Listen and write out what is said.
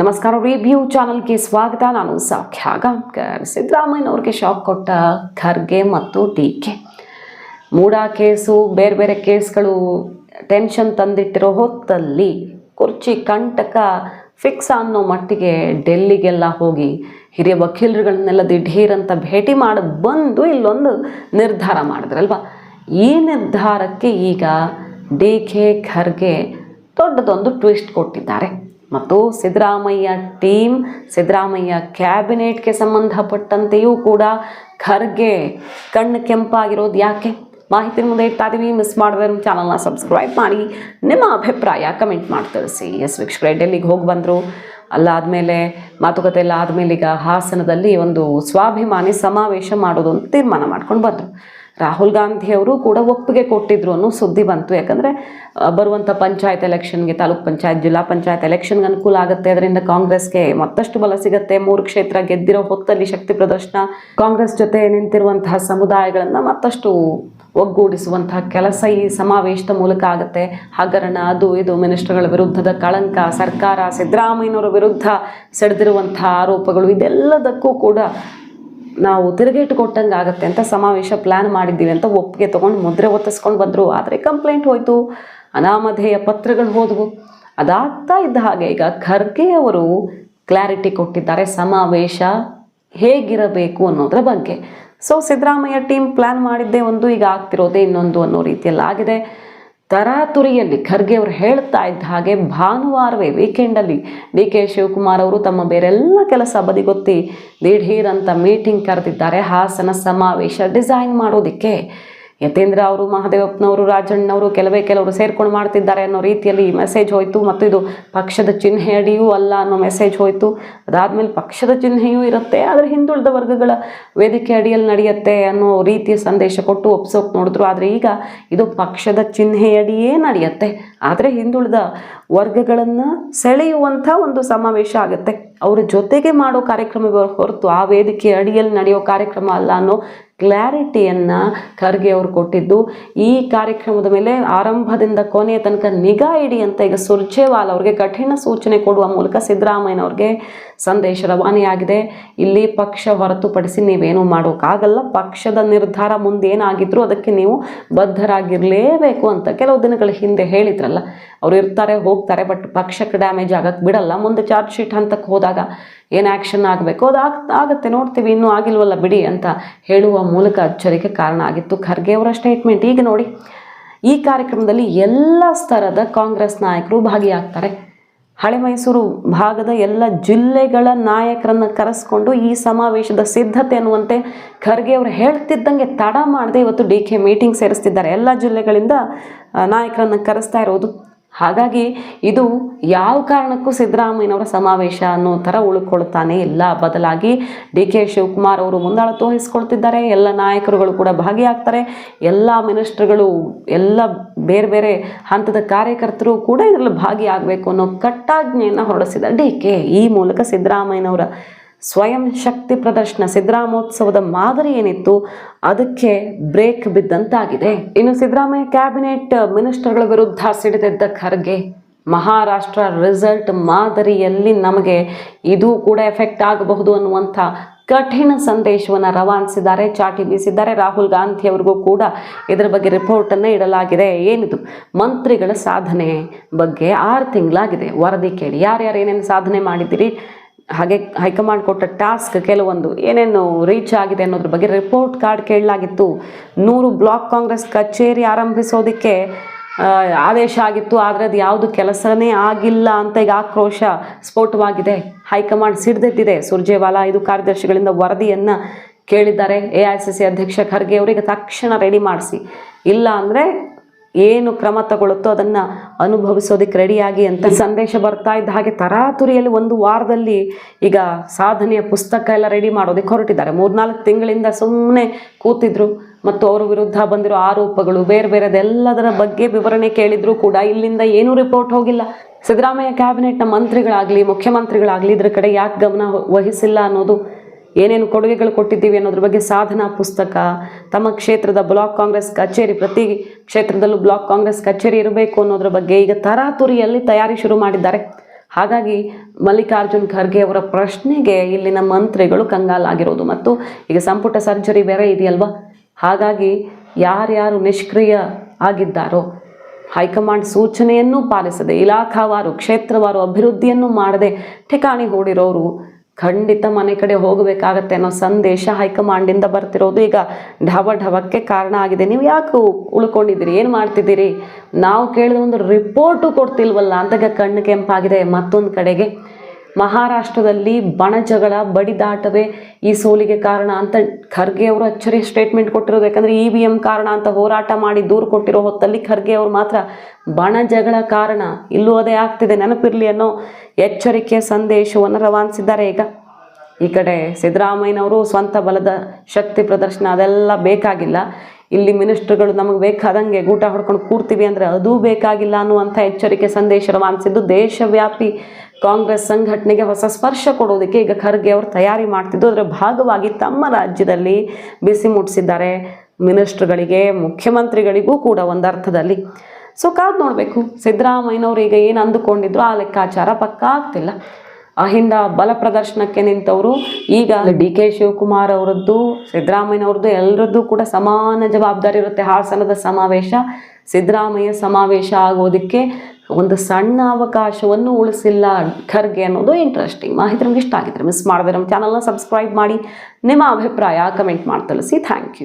ನಮಸ್ಕಾರ ರಿವ್ಯೂ ಚಾನಲ್ಗೆ ಸ್ವಾಗತ. ನಾನು ಸೌಖ್ಯ ಸಿದ್ದರಾಮಯ್ಯ ಸಿದ್ದರಾಮಯ್ಯನವ್ರಿಗೆ ಶಾಕ್ ಕೊಟ್ಟ ಖರ್ಗೆ ಮತ್ತು ಟೀಕೆ ಮೂಡ ಕೇಸು, ಬೇರೆ ಬೇರೆ ಕೇಸ್ಗಳು ಟೆನ್ಷನ್ ತಂದಿಟ್ಟಿರೋ ಹೊತ್ತಲ್ಲಿ ಕುರ್ಚಿ ಕಂಟಕ ಫಿಕ್ಸ್ ಅನ್ನೋ ಮಟ್ಟಿಗೆ ಡೆಲ್ಲಿಗೆಲ್ಲ ಹೋಗಿ ಹಿರಿಯ ವಕೀಲರುಗಳನ್ನೆಲ್ಲ ದಿಢೀರಂತ ಭೇಟಿ ಮಾಡಿ ಬಂದು ಇಲ್ಲೊಂದು ನಿರ್ಧಾರ ಮಾಡಿದ್ರಲ್ವ? ಈ ನಿರ್ಧಾರಕ್ಕೆ ಈಗ ಡಿ ಕೆ ಖರ್ಗೆ ದೊಡ್ಡದೊಂದು ಟ್ವಿಸ್ಟ್ ಕೊಟ್ಟಿದ್ದಾರೆ. ಮತ್ತು ಸಿದ್ದರಾಮಯ್ಯ ಟೀಮ್, ಸಿದ್ದರಾಮಯ್ಯ ಕ್ಯಾಬಿನೆಟ್ಗೆ ಸಂಬಂಧಪಟ್ಟಂತೆಯೂ ಕೂಡ ಖರ್ಗೆ ಕಣ್ಣು ಕೆಂಪಾಗಿರೋದು ಯಾಕೆ? ಮಾಹಿತಿ ಮುಂದೆ ಇಡ್ತಾ ಇದೀವಿ ಮಿಸ್ ಮಾಡಿದ್ರೆ ನಮ್ಮ ಚಾನಲ್ನ ಸಬ್ಸ್ಕ್ರೈಬ್ ಮಾಡಿ. ನಿಮ್ಮ ಅಭಿಪ್ರಾಯ ಕಮೆಂಟ್ ಮಾಡಿ ತಿಳಿಸಿ. ಎಸ್ ವೀಕ್ಷಕರೇ, ಡೆಲ್ಲಿಗೆ ಹೋಗಿ ಬಂದರು. ಅಲ್ಲಾದಮೇಲೆ, ಮಾತುಕತೆ ಎಲ್ಲ ಆದಮೇಲೆ ಈಗ ಹಾಸನದಲ್ಲಿ ಒಂದು ಸ್ವಾಭಿಮಾನಿ ಸಮಾವೇಶ ಮಾಡೋದು ಅಂತ ತೀರ್ಮಾನ ಮಾಡ್ಕೊಂಡು ಬಂದರು. ರಾಹುಲ್ ಗಾಂಧಿ ಅವರು ಕೂಡ ಒಪ್ಪಿಗೆ ಕೊಟ್ಟಿದ್ರು ಅನ್ನೋ ಸುದ್ದಿ ಬಂತು. ಯಾಕಂದರೆ ಬರುವಂಥ ಪಂಚಾಯತ್ ಎಲೆಕ್ಷನ್ಗೆ ತಾಲೂಕ್ ಪಂಚಾಯತ್, ಜಿಲ್ಲಾ ಪಂಚಾಯತ್ ಎಲೆಕ್ಷನ್ಗೆ ಅನುಕೂಲ ಆಗುತ್ತೆ. ಅದರಿಂದ ಕಾಂಗ್ರೆಸ್ಗೆ ಮತ್ತಷ್ಟು ಬಲ ಸಿಗುತ್ತೆ. ಮೂರು ಕ್ಷೇತ್ರ ಗೆದ್ದಿರೋ ಹೊತ್ತಲ್ಲಿ ಶಕ್ತಿ ಪ್ರದರ್ಶನ, ಕಾಂಗ್ರೆಸ್ ಜೊತೆ ನಿಂತಿರುವಂತಹ ಸಮುದಾಯಗಳನ್ನು ಮತ್ತಷ್ಟು ಒಗ್ಗೂಡಿಸುವಂತಹ ಕೆಲಸ ಈ ಸಮಾವೇಶದ ಮೂಲಕ ಆಗುತ್ತೆ. ಹಗರಣ, ಅದು ಇದು, ಮಿನಿಸ್ಟರ್ಗಳ ವಿರುದ್ಧದ ಕಳಂಕ, ಸರ್ಕಾರ, ಸಿದ್ದರಾಮಯ್ಯನವರ ವಿರುದ್ಧ ಸೆಡೆದಿರುವಂತಹ ಆರೋಪಗಳು, ಇದೆಲ್ಲದಕ್ಕೂ ಕೂಡ ನಾವು ತಿರುಗೇಟು ಕೊಟ್ಟಂಗೆ ಆಗುತ್ತೆ ಅಂತ ಸಮಾವೇಶ ಪ್ಲ್ಯಾನ್ ಮಾಡಿದ್ದೀವಿ ಅಂತ ಒಪ್ಪಿಗೆ ತೊಗೊಂಡು ಮುದ್ರೆ ಒತ್ತಿಸ್ಕೊಂಡು ಬಂದರು. ಆದರೆ ಕಂಪ್ಲೇಂಟ್ ಹೋಯಿತು. ಅನಾಮಧೇಯ ಪತ್ರಗಳು ಹೋದವು. ಅದಾಗ್ತಾ ಇದ್ದ ಹಾಗೆ ಈಗ ಖರ್ಗೆ ಅವರು ಕ್ಲಾರಿಟಿ ಕೊಟ್ಟಿದ್ದಾರೆ ಸಮಾವೇಶ ಹೇಗಿರಬೇಕು ಅನ್ನೋದ್ರ ಬಗ್ಗೆ. ಸೊ ಸಿದ್ದರಾಮಯ್ಯ ಟೀಮ್ ಪ್ಲ್ಯಾನ್ ಮಾಡಿದ್ದೇ ಒಂದು, ಈಗ ಆಗ್ತಿರೋದೇ ಇನ್ನೊಂದು ಅನ್ನೋ ರೀತಿಯಲ್ಲಿ ಆಗಿದೆ ತರಾತುರಿಯಲ್ಲಿ ಖರ್ಗೆ ಅವರು ಹೇಳ್ತಾ ಇದ್ದ ಹಾಗೆ ಭಾನುವಾರವೇ ವೀಕೆಂಡಲ್ಲಿ ಡಿ ಕೆ ಶಿವಕುಮಾರ್ ಅವರು ತಮ್ಮ ಬೇರೆಲ್ಲ ಕೆಲಸ ಬದಿಗೊತ್ತಿ ದಿಢೀರ್ ಅಂತ ಮೀಟಿಂಗ್ ಕರೆದಿದ್ದಾರೆ. ಹಾಸನ ಸಮಾವೇಶ ಡಿಸೈನ್ ಮಾಡೋದಕ್ಕೆ ಯತೇಂದ್ರ ಅವರು, ಮಹಾದೇವಪ್ಪನವರು, ರಾಜಣ್ಣವರು ಕೆಲವೇ ಕೆಲವರು ಸೇರ್ಕೊಂಡು ಮಾಡ್ತಿದ್ದಾರೆ ಅನ್ನೋ ರೀತಿಯಲ್ಲಿ ಈ ಮೆಸೇಜ್ ಹೋಯಿತು. ಮತ್ತು ಇದು ಪಕ್ಷದ ಚಿಹ್ನೆ ಅಡಿಯೂ ಅಲ್ಲ ಅನ್ನೋ ಮೆಸೇಜ್ ಹೋಯಿತು. ಅದಾದಮೇಲೆ ಪಕ್ಷದ ಚಿಹ್ನೆಯೂ ಇರುತ್ತೆ, ಆದರೆ ಹಿಂದುಳಿದ ವರ್ಗಗಳ ವೇದಿಕೆ ಅಡಿಯಲ್ಲಿ ನಡೆಯುತ್ತೆ ಅನ್ನೋ ರೀತಿಯ ಸಂದೇಶ ಕೊಟ್ಟು ಒಪ್ಸೋಕೆ ನೋಡಿದ್ರು. ಆದರೆ ಈಗ ಇದು ಪಕ್ಷದ ಚಿಹ್ನೆಯಡಿಯೇ ನಡೆಯುತ್ತೆ. ಆದರೆ ಹಿಂದುಳಿದ ವರ್ಗಗಳನ್ನು ಸೆಳೆಯುವಂಥ ಒಂದು ಸಮಾವೇಶ ಆಗುತ್ತೆ. ಅವರ ಜೊತೆಗೆ ಮಾಡೋ ಕಾರ್ಯಕ್ರಮ ಹೊರತು ಆ ವೇದಿಕೆ ಅಡಿಯಲ್ಲಿ ನಡೆಯೋ ಕಾರ್ಯಕ್ರಮ ಅಲ್ಲ ಅನ್ನೋ ಕ್ಲಾರಿಟಿಯನ್ನು ಖರ್ಗೆ ಅವರು ಕೊಟ್ಟಿದ್ದು. ಈ ಕಾರ್ಯಕ್ರಮದ ಮೇಲೆ ಆರಂಭದಿಂದ ಕೊನೆಯ ತನಕ ನಿಗಾ ಇಡಿ ಅಂತ ಈಗ ಸುರ್ಜೇವಾಲ್ ಅವ್ರಿಗೆ ಕಠಿಣ ಸೂಚನೆ ಕೊಡುವ ಮೂಲಕ ಸಿದ್ದರಾಮಯ್ಯನವ್ರಿಗೆ ಸಂದೇಶ ರವಾನೆಯಾಗಿದೆ. ಇಲ್ಲಿ ಪಕ್ಷ ಹೊರತುಪಡಿಸಿ ನೀವೇನು ಮಾಡೋಕ್ಕಾಗಲ್ಲ. ಪಕ್ಷದ ನಿರ್ಧಾರ ಮುಂದೇನಾಗಿದ್ರು ಅದಕ್ಕೆ ನೀವು ಬದ್ಧರಾಗಿರಲೇಬೇಕು ಅಂತ ಕೆಲವು ದಿನಗಳ ಹಿಂದೆ ಹೇಳಿದ್ರಲ್ಲ. ಅವರು ಇರ್ತಾರೆ, ಹೋಗ್ತಾರೆ, ಬಟ್ ಪಕ್ಷಕ್ಕೆ ಡ್ಯಾಮೇಜ್ ಆಗಕ್ಕೆ ಬಿಡಲ್ಲ. ಮುಂದೆ ಚಾರ್ಜ್ ಶೀಟ್ ಹಂತಕ್ಕೆ ಹೋದಾಗ ಏನು ಆ್ಯಕ್ಷನ್ ಆಗಬೇಕು? ಅದು ಆಗ್, ಆಗುತ್ತೆ, ನೋಡ್ತೀವಿ, ಇನ್ನೂ ಆಗಿಲ್ವಲ್ಲ ಬಿಡಿ ಅಂತ ಹೇಳುವ ಮೂಲಕ ಅಚ್ಚರಿಕೆ ಕಾರಣ ಆಗಿತ್ತು ಖರ್ಗೆ ಅವರ ಸ್ಟೇಟ್ಮೆಂಟ್ ಈಗ ನೋಡಿ, ಈ ಕಾರ್ಯಕ್ರಮದಲ್ಲಿ ಎಲ್ಲ ಸ್ತರದ ಕಾಂಗ್ರೆಸ್ ನಾಯಕರು ಭಾಗಿಯಾಗ್ತಾರೆ. ಹಳೆ ಮೈಸೂರು ಭಾಗದ ಎಲ್ಲ ಜಿಲ್ಲೆಗಳ ನಾಯಕರನ್ನು ಕರೆಸ್ಕೊಂಡು ಈ ಸಮಾವೇಶದ ಸಿದ್ಧತೆ ಅನ್ನುವಂತೆ ಖರ್ಗೆ ಅವರು ಹೇಳ್ತಿದ್ದಂಗೆ ತಡ ಮಾಡದೆ ಇವತ್ತು ಡಿ ಕೆ ಮೀಟಿಂಗ್ ಸೇರಿಸ್ತಿದ್ದಾರೆ. ಎಲ್ಲ ಜಿಲ್ಲೆಗಳಿಂದ ನಾಯಕರನ್ನು ಕರೆಸ್ತಾ ಇರೋದು ಹಾಗಾಗಿ ಇದು ಯಾವ ಕಾರಣಕ್ಕೂ ಸಿದ್ದರಾಮಯ್ಯನವರ ಸಮಾವೇಶ ಅನ್ನೋ ಥರ ಉಳ್ಕೊಳ್ತಾನೆ ಇಲ್ಲ. ಬದಲಾಗಿ ಡಿ ಕೆ ಶಿವಕುಮಾರ್ ಅವರು ಮುಂದಾಳತ್ವ ವಹಿಸ್ಕೊಳ್ತಿದ್ದಾರೆ ಎಲ್ಲ ನಾಯಕರುಗಳು ಕೂಡ ಭಾಗಿಯಾಗ್ತಾರೆ. ಎಲ್ಲ ಮಿನಿಸ್ಟ್ರ್ಗಳು, ಎಲ್ಲ ಬೇರೆ ಬೇರೆ ಹಂತದ ಕಾರ್ಯಕರ್ತರು ಕೂಡ ಇದರಲ್ಲಿ ಭಾಗಿಯಾಗಬೇಕು ಅನ್ನೋ ಕಟ್ಟಾಜ್ಞೆಯನ್ನು ಹೊರಡಿಸಿದ ಡಿ ಕೆ ಈ ಮೂಲಕ ಸಿದ್ದರಾಮಯ್ಯನವರ ಸ್ವಯಂ ಶಕ್ತಿ ಪ್ರದರ್ಶನ ಸಿದ್ದರಾಮೋತ್ಸವದ ಮಾದರಿ ಏನಿತ್ತು, ಅದಕ್ಕೆ ಬ್ರೇಕ್ ಬಿದ್ದಂತಾಗಿದೆ. ಇನ್ನು ಸಿದ್ದರಾಮಯ್ಯ ಕ್ಯಾಬಿನೆಟ್ ಮಿನಿಸ್ಟರ್ಗಳ ವಿರುದ್ಧ ಸಿಡಿದೆದ್ದ ಖರ್ಗೆ, ಮಹಾರಾಷ್ಟ್ರ ರಿಸಲ್ಟ್ ಮಾದರಿಯಲ್ಲಿ ನಮಗೆ ಇದು ಕೂಡ ಎಫೆಕ್ಟ್ ಆಗಬಹುದು ಅನ್ನುವಂಥ ಕಠಿಣ ಸಂದೇಶವನ್ನು ರವಾನಿಸಿದ್ದಾರೆ, ಚಾಟಿ ಬೀಸಿದ್ದಾರೆ. ರಾಹುಲ್ ಗಾಂಧಿ ಅವರಿಗೂ ಕೂಡ ಇದರ ಬಗ್ಗೆ ರಿಪೋರ್ಟನ್ನು ಇಡಲಾಗಿದೆ. ಏನಿದು? ಮಂತ್ರಿಗಳ ಸಾಧನೆ ಬಗ್ಗೆ ಆರು ತಿಂಗಳಾಗಿದೆ. ವರದಿ ಕೇಳಿ. ಯಾರ್ಯಾರು ಏನೇನು ಸಾಧನೆ ಮಾಡಿದ್ದೀರಿ? ಹಾಗೆ ಹೈಕಮಾಂಡ್ ಕೊಟ್ಟ ಟಾಸ್ಕ್ ಕೆಲವೊಂದು ಏನೇನು ರೀಚ್ ಆಗಿದೆ ಅನ್ನೋದ್ರ ಬಗ್ಗೆ ರಿಪೋರ್ಟ್ ಕಾರ್ಡ್ ಕೇಳಲಾಗಿತ್ತು. ನೂರು ಬ್ಲಾಕ್ ಕಾಂಗ್ರೆಸ್ ಕಚೇರಿ ಆರಂಭಿಸೋದಕ್ಕೆ ಆದೇಶ ಆಗಿತ್ತು. ಆದರೆ ಅದು ಯಾವುದು ಕೆಲಸನೇ ಆಗಿಲ್ಲ ಅಂತ ಈಗ ಆಕ್ರೋಶ ಸ್ಫೋಟವಾಗಿದೆ. ಹೈಕಮಾಂಡ್ ಸಿಡ್ದೆದ್ದಿದೆ ಸುರ್ಜೇವಾಲಾ ಇದು ಕಾರ್ಯದರ್ಶಿಗಳಿಂದ ವರದಿಯನ್ನು ಕೇಳಿದ್ದಾರೆ. ಎ ಐ ಸಿ ಸಿ ಅಧ್ಯಕ್ಷ ಖರ್ಗೆ ಅವರಿಗೆ ತಕ್ಷಣ ರೆಡಿ ಮಾಡಿಸಿ. ಇಲ್ಲ ಅಂದರೆ ಏನು ಕ್ರಮ ತಗೊಳುತ್ತೋ ಅದನ್ನು ಅನುಭವಿಸೋದಕ್ಕೆ ರೆಡಿಯಾಗಿ ಅಂತ ಸಂದೇಶ ಬರ್ತಾ ಇದ್ದ ಹಾಗೆ ತರಾತುರಿಯಲ್ಲಿ ಒಂದು ವಾರದಲ್ಲಿ ಈಗ ಸಾಧನೆಯ ಪುಸ್ತಕ ಎಲ್ಲ ರೆಡಿ ಮಾಡೋದಕ್ಕೆ ಹೊರಟಿದ್ದಾರೆ. ಮೂರ್ನಾಲ್ಕು ತಿಂಗಳಿಂದ ಸುಮ್ಮನೆ ಕೂತಿದ್ರು ಮತ್ತು ಅವರ ವಿರುದ್ಧ ಬಂದಿರೋ ಆರೋಪಗಳು, ಬೇರೆ ಬೇರೆದೆಲ್ಲದರ ಬಗ್ಗೆ ವಿವರಣೆ ಕೇಳಿದ್ರು ಕೂಡ ಇಲ್ಲಿಂದ ಏನೂ ರಿಪೋರ್ಟ್ ಹೋಗಿಲ್ಲ. ಸಿದ್ದರಾಮಯ್ಯ ಕ್ಯಾಬಿನೆಟ್ನ ಮಂತ್ರಿಗಳಾಗಲಿ, ಮುಖ್ಯಮಂತ್ರಿಗಳಾಗಲಿ ಇದರ ಕಡೆ ಯಾಕೆ ಗಮನ ವಹಿಸಿಲ್ಲ ಅನ್ನೋದು ಏನೇನು ಕೊಡುಗೆಗಳು ಕೊಟ್ಟಿದ್ದೀವಿ ಅನ್ನೋದ್ರ ಬಗ್ಗೆ ಸಾಧನಾ ಪುಸ್ತಕ, ತಮ್ಮ ಕ್ಷೇತ್ರದ ಬ್ಲಾಕ್ ಕಾಂಗ್ರೆಸ್ ಕಚೇರಿ, ಪ್ರತಿ ಕ್ಷೇತ್ರದಲ್ಲೂ ಬ್ಲಾಕ್ ಕಾಂಗ್ರೆಸ್ ಕಚೇರಿ ಇರಬೇಕು ಅನ್ನೋದ್ರ ಬಗ್ಗೆ ಈಗ ತರಾತುರಿಯಲ್ಲಿ ತಯಾರಿ ಶುರು ಮಾಡಿದ್ದಾರೆ. ಹಾಗಾಗಿ ಮಲ್ಲಿಕಾರ್ಜುನ್ ಖರ್ಗೆ ಅವರ ಪ್ರಶ್ನೆಗೆ ಇಲ್ಲಿನ ಮಂತ್ರಿಗಳು ಕಂಗಾಲಾಗಿರೋದು ಮತ್ತು ಈಗ ಸಂಪುಟ ಸರ್ಜರಿ ಬೇರೆ ಇದೆಯಲ್ವಾ? ಹಾಗಾಗಿ ಯಾರ್ಯಾರು ನಿಷ್ಕ್ರಿಯ ಆಗಿದ್ದಾರೋ, ಹೈಕಮಾಂಡ್ ಸೂಚನೆಯನ್ನು ಪಾಲಿಸದೆ, ಇಲಾಖಾವಾರು, ಕ್ಷೇತ್ರವಾರು ಅಭಿವೃದ್ಧಿಯನ್ನು ಮಾಡದೆ ಠಿಕಾಣಿ ಹೂಡಿರೋರು ಖಂಡಿತ ಮನೆ ಕಡೆ ಹೋಗಬೇಕಾಗತ್ತೆ ಅನ್ನೋ ಸಂದೇಶ ಹೈಕಮಾಂಡಿಂದ ಬರ್ತಿರೋದು. ಈಗ ಢವ ಢವಕ್ಕೆ ಕಾರಣ ಆಗಿದೆ. ನೀವು ಯಾಕೆ ಉಳ್ಕೊಂಡಿದ್ದೀರಿ? ಏನು ಮಾಡ್ತಿದ್ದೀರಿ? ನಾವು ಕೇಳಿದ ಒಂದು ರಿಪೋರ್ಟು ಕೊಡ್ತಿಲ್ವಲ್ಲ ಅಂತಾಗ ಕಣ್ಣು ಕೆಂಪಾಗಿದೆ. ಮತ್ತೊಂದು ಕಡೆಗೆ ಮಹಾರಾಷ್ಟ್ರದಲ್ಲಿ ಬಣಜಗಳ ಬಡಿದಾಟವೇ ಈ ಸೋಲಿಗೆ ಕಾರಣ ಅಂತ ಖರ್ಗೆ ಅವರು ಅಚ್ಚರಿ ಸ್ಟೇಟ್ಮೆಂಟ್ ಕೊಟ್ಟಿರೋದು. ಯಾಕಂದರೆ ಇ ವಿ ಎಂ ಕಾರಣ ಅಂತ ಹೋರಾಟ ಮಾಡಿ ದೂರು ಕೊಟ್ಟಿರೋ ಹೊತ್ತಲ್ಲಿ ಖರ್ಗೆ ಅವರು ಮಾತ್ರ ಬಣಜಗಳ ಕಾರಣ. ಇಲ್ಲೂ ಅದೇ ಆಗ್ತಿದೆ, ನೆನಪಿರಲಿ ಅನ್ನೋ ಎಚ್ಚರಿಕೆಯ ಸಂದೇಶವನ್ನು ರವಾನಿಸಿದ್ದಾರೆ ಈಗ. ಈ ಕಡೆ ಸಿದ್ದರಾಮಯ್ಯನವರು ಸ್ವಂತ ಬಲದ ಶಕ್ತಿ ಪ್ರದರ್ಶನ ಅದೆಲ್ಲ ಬೇಕಾಗಿಲ್ಲ. ಇಲ್ಲಿ ಮಿನಿಸ್ಟ್ರುಗಳು ನಮಗೆ ಬೇಕಾದಂಗೆ ಗೂಟ ಹೊಡ್ಕೊಂಡು ಕೂರ್ತೀವಿ ಅಂದರೆ ಅದೂ ಬೇಕಾಗಿಲ್ಲ ಅನ್ನುವಂಥ ಎಚ್ಚರಿಕೆ ಸಂದೇಶ ರವಾನಿಸಿದ್ದು ದೇಶವ್ಯಾಪಿ ಕಾಂಗ್ರೆಸ್ ಸಂಘಟನೆಗೆ ಹೊಸ ಸ್ಪರ್ಶ ಕೊಡೋದಕ್ಕೆ ಈಗ ಖರ್ಗೆ ಅವರು ತಯಾರಿ ಮಾಡ್ತಿದ್ದು. ಅದರ ಭಾಗವಾಗಿ ತಮ್ಮ ರಾಜ್ಯದಲ್ಲಿ ಬಿಸಿ ಮುಟ್ಟಿಸಿದ್ದಾರೆ ಮಿನಿಸ್ಟ್ರುಗಳಿಗೆ, ಮುಖ್ಯಮಂತ್ರಿಗಳಿಗೂ ಕೂಡ ಒಂದು ಅರ್ಥದಲ್ಲಿ ಸೊ ಕಾದು ನೋಡಬೇಕು. ಸಿದ್ದರಾಮಯ್ಯನವರು ಈಗ ಏನು ಅಂದುಕೊಂಡಿದ್ರು ಆ ಲೆಕ್ಕಾಚಾರ ಪಕ್ಕಾ ಆಗ್ತಿಲ್ಲ ಅಹಿಂದ ಬಲ ಪ್ರದರ್ಶನಕ್ಕೆ ನಿಂತವರು. ಈಗ ಡಿ ಕೆ ಶಿವಕುಮಾರ್ ಅವರದ್ದು, ಸಿದ್ದರಾಮಯ್ಯನವ್ರದ್ದು ಎಲ್ಲರದ್ದು ಕೂಡ ಸಮಾನ ಜವಾಬ್ದಾರಿ ಇರುತ್ತೆ. ಹಾಸನದ ಸಮಾವೇಶ, ಸಿದ್ದರಾಮಯ್ಯ ಸಮಾವೇಶ ಆಗೋದಕ್ಕೆ ಒಂದು ಸಣ್ಣ ಅವಕಾಶವನ್ನು ಉಳಿಸಿಲ್ಲ ಖರ್ಗೆ ಅನ್ನೋದು ಇಂಟ್ರೆಸ್ಟಿಂಗ್ ಮಾಹಿತಿ ನಮ್ಗೆ ಇಷ್ಟ ಆಗಿದ್ರೆ ಮಿಸ್ ಮಾಡಿದ್ರೆ ನಮ್ಮ ಚಾನಲ್ನ ಸಬ್ಸ್ಕ್ರೈಬ್ ಮಾಡಿ. ನಿಮ್ಮ ಅಭಿಪ್ರಾಯ ಕಮೆಂಟ್ ಮಾಡಿ ತಿಳಿಸಿ ಥ್ಯಾಂಕ್ ಯು